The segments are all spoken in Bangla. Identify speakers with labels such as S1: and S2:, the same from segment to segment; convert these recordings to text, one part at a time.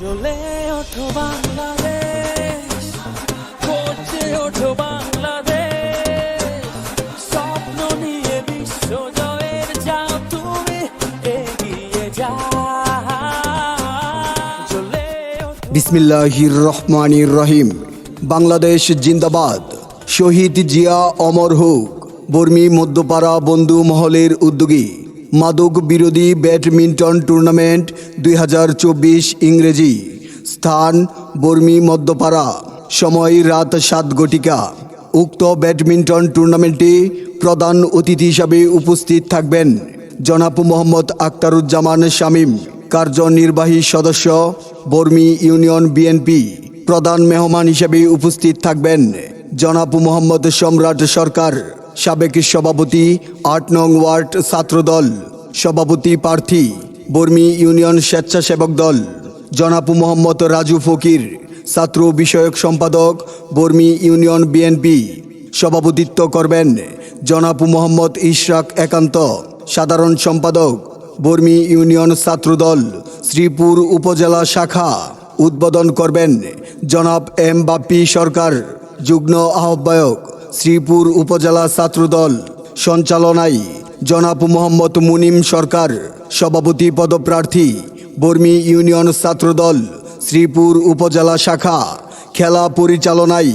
S1: চলে ওঠো বাংলাদেশ করছে ওঠো বাংলাদেশ স্বপ্ন নিয়ে বিশ্ব জয়ের তুমি এগিয়ে
S2: বিসমিল্লাহির রহমানির রহিম। বাংলাদেশ জিন্দাবাদ। শহীদ জিয়া অমর হোক, বর্মী মধ্যপাড়া বন্ধু মহলের উদ্যোগী। মাদক বিরোধী ব্যাডমিন্টন টুর্নামেন্ট দুই হাজার চব্বিশ ইংরেজি স্থান বর্মি মধ্যপাড়া। সময় রাত সাত ঘটিকা উক্ত ব্যাডমিন্টন টুর্নামেন্টে প্রধান অতিথি হিসাবে উপস্থিত থাকবেন জনাব মোহাম্মদ আক্তারুজ্জামান শামীম, কার্যনির্বাহী সদস্য, বর্মি ইউনিয়ন বিএনপি। প্রধান মেহমান হিসেবে উপস্থিত থাকবেন জনাব মোহাম্মদ সম্রাট সরকার। সাবেক সভাপতি, আট নং ওয়ার্ড ছাত্রদল। সভাপতি প্রার্থী, বর্মী ইউনিয়ন স্বেচ্ছাসেবক দল। জনাব মোহাম্মদ রাজু ফকির, ছাত্র বিষয়ক সম্পাদক, বর্মী ইউনিয়ন বিএনপি। সভাপতিত্ব করবেন জনাব মোহাম্মদ ইশরাক একান্ত, সাধারণ সম্পাদক, বর্মী ইউনিয়ন ছাত্রদল, শ্রীপুর উপজেলা শাখা। উদ্বোধন করবেন জনাব এম বাপ্পি সরকার, যুগ্ম আহ্বায়ক। শ্রীপুর উপজেলা ছাত্রদল সঞ্চালনায় জনাব মোহাম্মদ মুনিম সরকার, সভাপতি পদপ্রার্থী বর্মী ইউনিয়ন ছাত্রদল শ্রীপুর উপজেলা শাখা, খেলা পরিচালনায়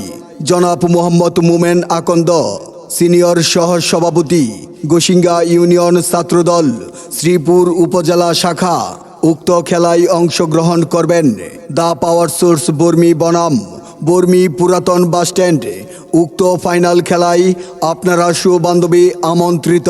S2: জনাব মোহাম্মদ মুমেন আকন্দ, সিনিয়র সহ সভাপতি গোসিঙ্গা ইউনিয়ন ছাত্রদল শ্রীপুর উপজেলা শাখা উক্ত খেলায় অংশগ্রহণ করবেন। দা পাওয়ার সোর্স বর্মী বনাম, বর্মী পুরাতন বাসস্ট্যান্ড উক্ত ফাইনাল খেলায় আপনারা সুবান্ধবী আমন্ত্রিত।